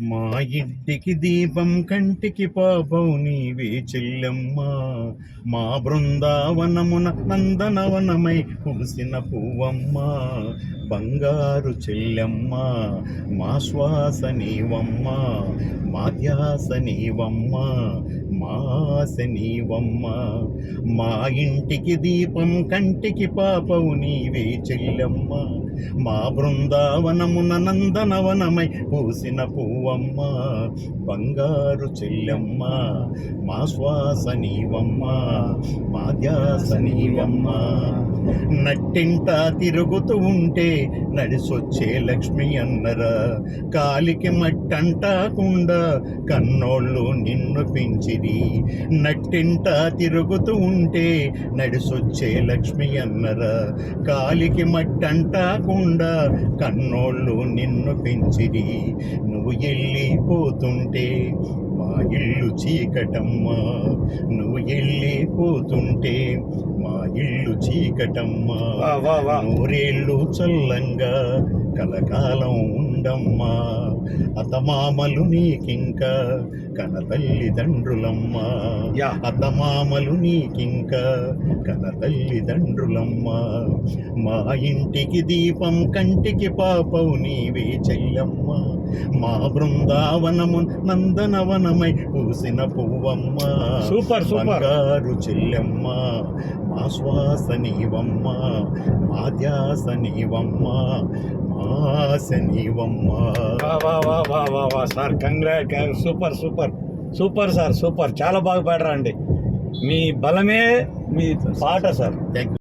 మా ఇంటికి దీపం కంటికి పాపం నీవే చెల్లెమ్మ. మా బృందావనమున నందనవనమై పూసిన పువ్వమ్మ. బంగారు చెల్లెమ్మ మా శ్వాస నీవమ్మ. మా ధ్యాస నీవమ్మ మా ఆశ నీవమ్మ. మా ఇంటికి దీపం కంటికి పాపవు నీవే చెల్లెమ్మ. మా బృందావనమున నందనవనమై పూసిన పువ్వమ్మ బంగారు చెల్లెమ్మ మా శ్వాస నీవమ్మ మా ధ్యాస నీవమ్మ. నట్టింట తిరుగుతూ ఉంటే నడిసొచ్చే లక్ష్మి అన్నరా. కాలికి మట్టంటాకుండా కన్నోళ్ళు నిన్ను పెంచిరి. నట్టింట తిరుగుతూ ఉంటే నడిసొచ్చే లక్ష్మి అన్నరా. కాలికి మట్టంటాకుండా కన్నోళ్ళు నిన్ను పెంచిరి. నువ్వు వెళ్ళిపోతుంటే మా ఇల్లు చీకటమ్మా నువ్వు వెళ్ళిపోతుంటే మా ఇల్లు చీకటమ్మా నూరేళ్ళు చల్లంగా కలకాలం ఉండమ్మా అతమామలు నీకింకా కన తల్లిదండ్రులమ్మా. అతమామలు నీకింకా కన తల్లిదండ్రులమ్మా మా ఇంటికి దీపం కంటికి పాపవు నీవే చెల్లమ్మ మా బృందావనము నందనవనమై పూసిన పువ్వమ్మ. Super, super. బంగారు చెల్లెమ్మ. మా శ్వాస నీవమ్మ. మా ధ్యాస నీవమ్మ. మా ఆశ నీవమ్మ. Sir congrat super super. Super sir super. చాలా బాగా పాడరా అండి మీ బలమే మీ పాట సార్. థ్యాంక్